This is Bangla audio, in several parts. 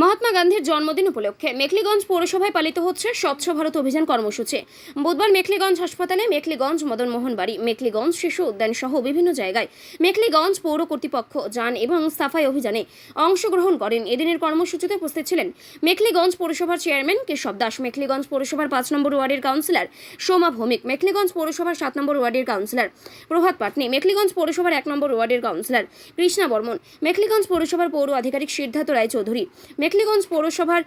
মহাত্মা গান্ধীর জন্মদিন উপলক্ষে মেখলিগঞ্জ পৌরসভায় পালিত হচ্ছে স্বচ্ছ ভারত অভিযান কর্মসূচি। বুধবার মেখলিগঞ্জ হাসপাতালে মেখলিগঞ্জ মদনমোহন বাড়ি, মেখলিগঞ্জ শিশু উদ্যান সহ বিভিন্ন জায়গায় মেখলিগঞ্জ পৌর কর্তৃপক্ষ যান এবং সাফাই অভিযানে অংশগ্রহণ করেন। এদিনের কর্মসূচিতে উপস্থিত ছিলেন মেখলিগঞ্জ পৌরসভার চেয়ারম্যান কেশব দাস, মেখলিগঞ্জ পৌরসভার পাঁচ নম্বর ওয়ার্ডের কাউন্সিলর সোমা ভৌমিক, মেখলিগঞ্জ পৌরসভার সাত নম্বর ওয়ার্ডের কাউন্সিলর প্রভাত পাটনি, মেখলিগঞ্জ পৌরসভার এক নম্বর ওয়ার্ডের কাউন্সিলর কৃষ্ণা বর্মন, মেখলিগঞ্জ পৌরসভার পৌর আধিকারিক সিদ্ধার্থ রায়চৌধুরী মেখলিগঞ্জ পৌরসভার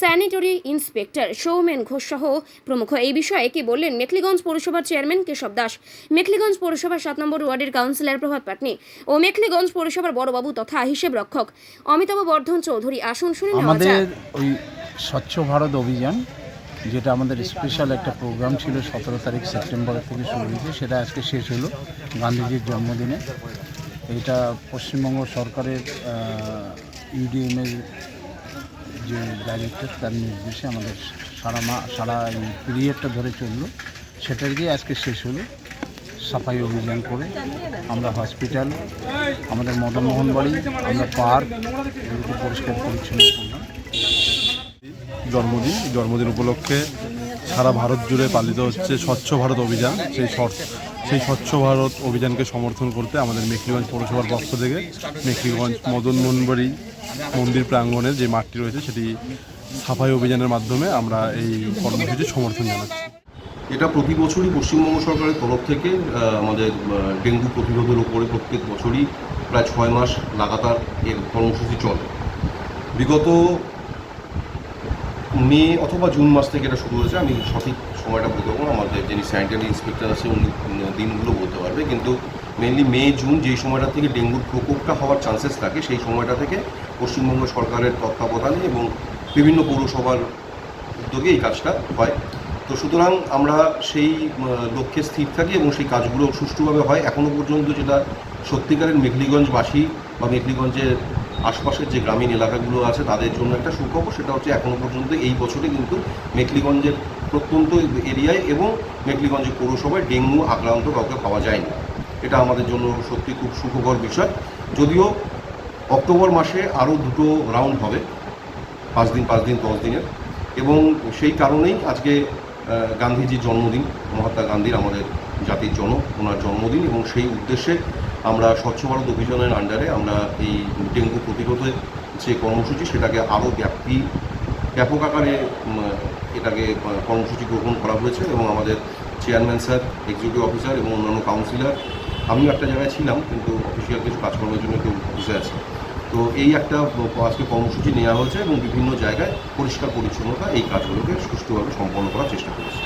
স্যানিটরি ইন্সপেক্টর সৌমেন ঘোষ সহ প্রমুখ। এই বিষয়ে কি বললেন? মেখলিগঞ্জ পৌরসভার চেয়ারম্যান কেশব দাস। মেখলিগঞ্জ পৌরসভার সাত নম্বর ওয়ার্ডের কাউন্সিলর প্রভাত পাটনি ও মেখলিগঞ্জ পৌরসভার বড়বাবু তথা হিসেব রক্ষক অমিতাভ বর্ধন চৌধুরী। আসন শুনে আমাদের ওই স্বচ্ছ ভারত অভিযান যেটা আমাদের স্পেশাল একটা প্রোগ্রাম ছিল সতেরো তারিখ সেপ্টেম্বর থেকে শুরু হয়েছে সেটা আজকে শেষ হলো গান্ধীজির জন্মদিনে। এটা পশ্চিমবঙ্গ সরকারের ইউডিএমের যে ডাইরেক্টর তার নির্দেশে আমাদের সারা মা, সারা পিরিয়ডটা ধরে চলল। সেটার গিয়ে আজকে শেষ হলো। সাফাই অভিযান করে আমরা হসপিটাল আমাদের মদনমোহন বাড়ি, আমরা পার্ক এগুলোকে পরিষ্কার পরিচ্ছন্ন করলাম। জন্মদিন জন্মদিন উপলক্ষে সারা ভারত জুড়ে পালিত হচ্ছে স্বচ্ছ ভারত অভিযান। সেই সেই স্বচ্ছ ভারত অভিযানকে সমর্থন করতে আমাদের মেখলিগঞ্জ পৌরসভার পক্ষ থেকে মেখলিগঞ্জ মদন মনবাড়ি মন্দির প্রাঙ্গণের যে মাঠটি রয়েছে, সেটি সাফাই অভিযানের মাধ্যমে আমরা এই কর্মসূচির সমর্থন জানাচ্ছি। এটা প্রতি বছরই পশ্চিমবঙ্গ সরকারের তরফ থেকে আমাদের ডেঙ্গু প্রতিরোধের উপরে প্রত্যেক বছরই প্রায় ছয় মাস লাগাতার এর কর্মসূচি চলে। বিগত মে অথবা জুন মাস থেকে এটা শুরু হয়েছে, আমি সঠিক সময়টা বলতে পারব আমাদের যিনি স্যানিটারি ইন্সপেক্টর আছে, উনি দিনগুলো বলতে পারবে, কিন্তু মেনলি মে, জুন যেই সময়টা থেকে ডেঙ্গুর প্রকোপটা হওয়ার চান্সেস থাকে, সেই সময়টা থেকে পশ্চিমবঙ্গ সরকারের তত্ত্বাবধানে এবং বিভিন্ন পৌরসভার উদ্যোগে এই কাজটা হয়। তো সুতরাং আমরা সেই লক্ষ্যে স্থির থাকি এবং সেই কাজগুলো সুষ্ঠুভাবে হয়। এখনও পর্যন্ত যেটা সত্যিকারের মেঘলিগঞ্জবাসী বা মেখলিগঞ্জের আশপাশের যে গ্রামীণ এলাকাগুলো আছে, তাদের জন্য একটা সুখবর, সেটা হচ্ছে এখনও পর্যন্ত এই বছরে কিন্তু মেকলিগঞ্জের প্রত্যন্ত এরিয়ায় এবং মেকলিগঞ্জের পৌরসভায় ডেঙ্গু আক্রান্ত কাউকে পাওয়া যায়নি। এটা আমাদের জন্য সত্যি খুব সুখকর বিষয়। যদিও অক্টোবর মাসে আরও দুটো রাউন্ড হবে, পাঁচ দিন পাঁচ দিন, দশ দিনের। এবং সেই কারণেই আজকে গান্ধীজির জন্মদিন, মহাত্মা গান্ধীর আমাদের জাতির জনক ওনার জন্মদিন এবং সেই উদ্দেশ্যে আমরা স্বচ্ছ ভারত অভিযানের আন্ডারে আমরা এই ডেঙ্গু প্রতিরোধের যে কর্মসূচি সেটাকে আরও ব্যাপ্তি ব্যাপক আকারে এটাকে কর্মসূচি গ্রহণ করা হয়েছে এবং আমাদের চেয়ারম্যান স্যার এক্সিকিউটিভ অফিসার এবং অন্যান্য কাউন্সিলর আমিও একটা জায়গায় ছিলাম কিন্তু অফিসিয়াল কিছু কাজকর্মের জন্য কেউ অফিসে আছে। তো এই একটা আজকে কর্মসূচি নেওয়া হয়েছে এবং বিভিন্ন জায়গায় পরিষ্কার পরিচ্ছন্নতা এই কাজগুলোকে সুষ্ঠুভাবে সম্পন্ন করার চেষ্টা করেছে।